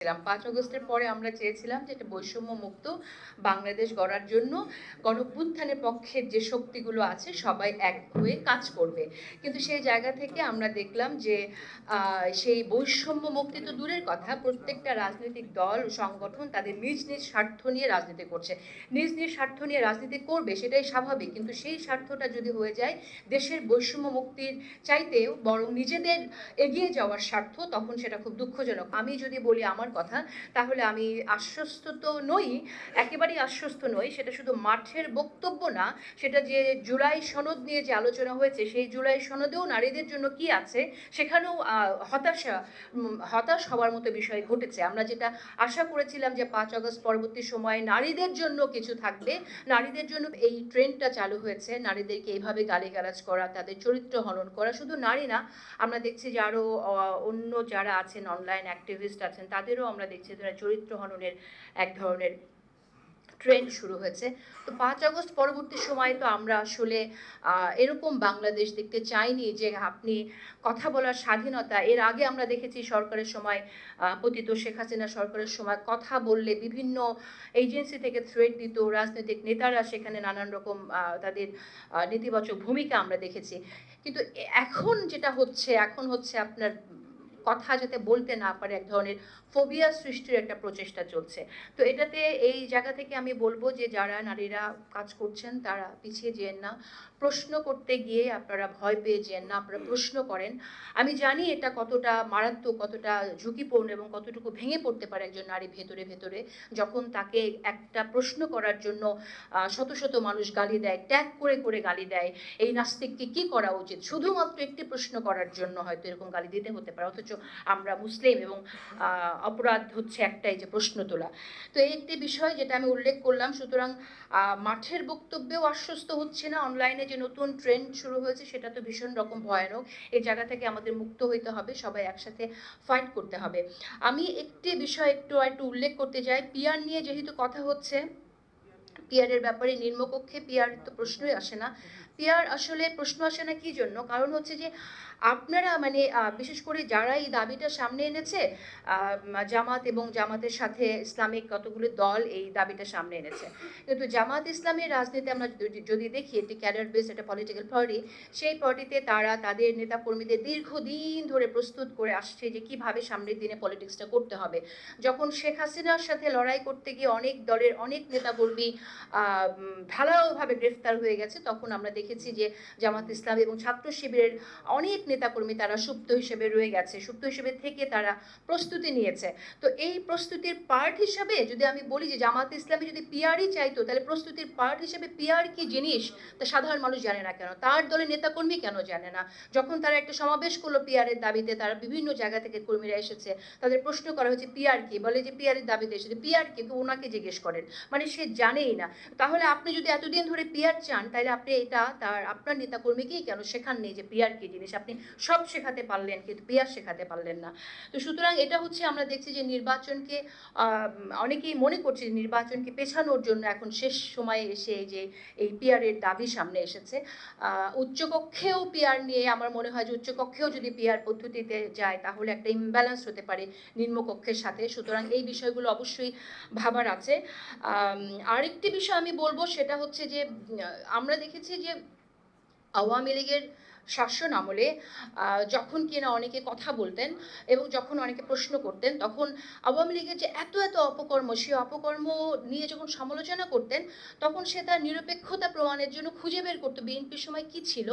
ছিলাম পাঁচ আগস্টের পরে আমরা চেয়েছিলাম যে একটা বৈষম্য মুক্ত বাংলাদেশ গড়ার জন্য গণভ্যুত্থানের পক্ষের যে শক্তিগুলো আছে সবাই এক হয়ে কাজ করবে। কিন্তু সেই জায়গা থেকে আমরা দেখলাম যে সেই বৈষম্য মুক্তি তো দূরের কথা। প্রত্যেকটা রাজনৈতিক দল, সংগঠন তাদের নিজ নিজ স্বার্থ নিয়ে রাজনীতি করছে। নিজ নিজ স্বার্থ নিয়ে রাজনীতি করবে সেটাই স্বাভাবিক। কিন্তু সেই স্বার্থটা যদি হয়ে যায়, দেশের বৈষম্য মুক্তির চাইতেও বরং নিজেদের এগিয়ে যাওয়ার স্বার্থ, তখন সেটা খুব দুঃখজনক। আমি যদি বলি আমার কথা, তাহলে আমি আশ্বস্ত তো নই, একেবারেই আশ্বস্ত নই, সেটা শুধু মাঠের বক্তব্য না, সেটা যে জুলাই সনদ নিয়ে যে আলোচনা হয়েছে, সেই জুলাই সনদেও নারীদের জন্য কি আছে, সেখানেও হতাশা হতাশ হওয়ার মতো বিষয় ঘটেছে। আমরা যেটা আশা করেছিলাম যে পাঁচ আগস্ট পরবর্তী সময়ে নারীদের জন্য কিছু থাকবে, নারীদের জন্য এই ট্রেন্ডটা চালু হয়েছে, নারীদেরকে এইভাবে গালিগালাজ করা, তাদের চরিত্র হনন করা, শুধু নারী না, আমরা দেখছি যে আরও অন্য যারা আছেন অনলাইন অ্যাক্টিভিস্ট আছেন তাদেরও আমরা দেখছি যারা চরিত্র হননের এক ধরনের ট্রেন্ড শুরু হয়েছে। তো পাঁচ আগস্ট পরবর্তী সময়ে তো আমরা আসলে এরকম বাংলাদেশ দেখতে চাইনি যে আপনি কথা বলার স্বাধীনতা। এর আগে আমরা দেখেছি সরকারের সময় পতিত শেখ হাসিনা সরকারের সময় কথা বললে বিভিন্ন এজেন্সি থেকে থ্রেট দিত, রাজনৈতিক নেতারা সেখানে নানান রকম তাদের নেতিবাচক ভূমিকা আমরা দেখেছি। কিন্তু এখন যেটা হচ্ছে, এখন হচ্ছে আপনার কথা যাতে বলতে না পারে, এক ধরনের ফোবিয়া সৃষ্টির একটা প্রচেষ্টা চলছে। তো এটাতে এই জায়গা থেকে আমি বলব যে, যারা নারীরা কাজ করছেন, তারা পিছিয়ে যেন না। প্রশ্ন করতে গিয়ে আপনারা ভয় পেয়ে যেন না, আপনারা প্রশ্ন করেন। আমি জানি এটা কতটা মারাত্মক, কতটা ঝুঁকিপূর্ণ এবং কতটুকু ভেঙে পড়তে পারে একজন নারী ভেতরে ভেতরে। যখন তাকে একটা প্রশ্ন করার জন্য শত শত মানুষ গালি দেয়, ট্যাগ করে করে গালি দেয়, এই নাস্তিককে কি করা উচিত? শুধুমাত্র একটি প্রশ্ন করার জন্য হয়তো এরকম গালি দিতে হতে পারে, অথচ আমরা মুসলিম এবং অপরাধ হচ্ছে একটাই যে প্রশ্ন তোলা। তো এই একটি বিষয় যেটা আমি উল্লেখ করলাম, সুতরাং মাঠের বক্তব্যেও আশ্বস্ত হচ্ছে না। অনলাইনে যে নতুন ট্রেন্ড শুরু হয়েছে, সেটা তো ভীষণ রকম ভয়ানক। এই জায়গা থেকে আমাদের মুক্ত হইতে হবে, সবাই একসাথে ফাইট করতে হবে। আমি একটি বিষয় একটু একটু উল্লেখ করতে চাই। পিয়ার নিয়ে যেহেতু কথা হচ্ছে পিয়ারের ব্যাপারে নিম্নকক্ষে পিয়ার তো প্রশ্নই আসে না। পিয়ার আসলে প্রশ্ন আসে না কি জন্য? কারণ হচ্ছে যে, আপনারা মানে বিশেষ করে যারা এই দাবিটা সামনে এনেছে জামাত এবং জামাতের সাথে ইসলামিক কতগুলো দল এই দাবিটা সামনে এনেছে। কিন্তু জামাত ইসলামের রাজনীতি আমরা যদি- দেখি, একটি ক্যাডার বেস, একটা পলিটিক্যাল পার্টি সেই পার্টিতে তারা তাদের নেতাকর্মীদের দীর্ঘদিন ধরে প্রস্তুত করে আসছে যে কীভাবে সামনের দিনে পলিটিক্সটা করতে হবে। যখন শেখ হাসিনার সাথে লড়াই করতে গিয়ে অনেক দলের অনেক নেতাকর্মী ঢালাওভাবে গ্রেফতার হয়ে গেছে, তখন আমরা দেখেছি যে জামাত ইসলাম এবং ছাত্র শিবিরের অনেক নেতাকর্মী তারা সুপ্ত হিসেবে রয়ে গেছে, সুপ্ত হিসেবে থেকে তারা প্রস্তুতি নিয়েছে। তো এই প্রস্তুতির পার্ট হিসাবে যদি আমি বলি যে জামাত ইসলামী যদি পিআরই চাইতো, তাহলে প্রস্তুতির পার্ট হিসেবে পিআর কি জিনিস তা সাধারণ মানুষ জানে না কেন? তার দলের নেতাকর্মী কেন জানে না? যখন তারা একটা সমাবেশ করল পিআরের দাবিতে, তারা বিভিন্ন জায়গা থেকে কর্মীরা এসেছে, তাদের প্রশ্ন করা হয়েছে পিআর কি, বলে যে পিআরের দাবিতে এসেছে পিআর কি ওনাকে জিজ্ঞেস করেন। মানে সে জানেই না। তাহলে আপনি যদি এতদিন ধরে পিআর চান, তাহলে আপনি এটা তার আপনার নেতাকর্মীকেই কেন শেখান নেই যে পিআর কি জিনিস? আপনি সব শেখাতে পারলেন, কিন্তু পিআর শেখাতে পারলেন না। তো সুতরাং এটা হচ্ছে আমরা দেখছি যে নির্বাচনকে অনেকেই মনে করছে যে নির্বাচনকে পেছানোর জন্য এখন শেষ সময়ে এসে যে এই পিআরের দাবি সামনে এসেছে। উচ্চকক্ষেও পিআর নিয়ে আমার মনে হয় যে উচ্চকক্ষেও যদি পিয়ার পদ্ধতিতে যায়, তাহলে একটা ইমব্যালেন্স হতে পারে নিম্নকক্ষের সাথে। সুতরাং এই বিষয়গুলো অবশ্যই ভাবার আছে। আরেকটি বিষয় আমি বলব, সেটা হচ্ছে যে আমরা দেখেছি যে আওয়ামী লীগের শাসন আমলে যখন কিনা অনেকে কথা বলতেন এবং যখন অনেকে প্রশ্ন করতেন, তখন আওয়ামী লীগের যে এত এত অপকর্ম, সেই অপকর্ম নিয়ে যখন সমালোচনা করতেন, তখন সে তার নিরপেক্ষতা প্রমাণের জন্য খুঁজে বের করতো। বিএনপির সময় কি ছিল?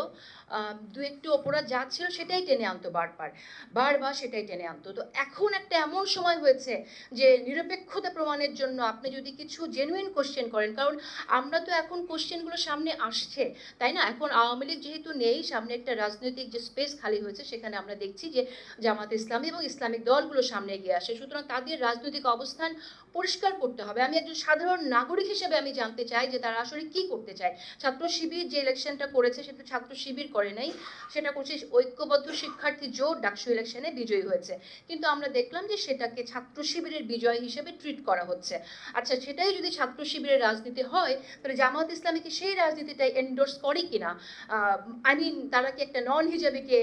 দু একটু অপরাধ যা ছিল সেটাই টেনে আনতো বারবার বারবার সেটাই টেনে আনতো। তো এখন একটা এমন সময় হয়েছে যে নিরপেক্ষতা প্রমাণের জন্য আপনি যদি কিছু জেনুইন কোশ্চেন করেন, কারণ আমরা তো এখন কোশ্চেনগুলো সামনে আসছে, তাই না? এখন আওয়ামী লীগ যেহেতু নেই, সামনে একটা রাজনৈতিক যে স্পেস খালি হয়েছে, সেখানে আমরা দেখছি যে জামাত ইসলামী এবং ইসলামিক দলগুলো সামনে এগিয়ে আসে সুতরাং তাদের রাজনৈতিক অবস্থান পরিষ্কার করতে হবে। আমি একজন সাধারণ নাগরিক হিসেবে আমি জানতে চাই যে তারা আসলে কি করতে চায়। ছাত্র শিবির যে ইলেকশনটা করেছে, সেটা ছাত্র শিবির করে নাই। সেটা করছে ঐক্যবদ্ধ শিক্ষার্থী জোট, ডাকসু ইলেকশনে বিজয়ী হয়েছে। কিন্তু আমরা দেখলাম যে সেটাকে ছাত্র শিবিরের বিজয় হিসেবে ট্রিট করা হচ্ছে। আচ্ছা সেটাই যদি ছাত্র শিবিরের রাজনীতি হয়, তাহলে জামাত ইসলামী কি সেই রাজনীতিটা এন্ডোর্স করে কিনা? আই মিন তারা তারা কি একটা নন হিজাবিকে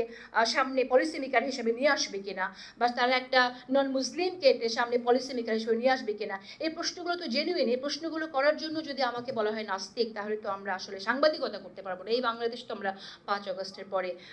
সামনে পলিসি মেকার হিসেবে নিয়ে আসবে কিনা? বা তারা একটা নন মুসলিমকে সামনে পলিসি মেকার হিসেবে নিয়ে আসবে কিনা? এই প্রশ্নগুলো তো জেনুইন এই প্রশ্নগুলো করার জন্য যদি আমাকে বলা হয় নাস্তিক, তাহলে তো আমরা আসলে সাংবাদিকতা করতে পারব না। এই বাংলাদেশ তো আমরা পাঁচ আগস্টের পরে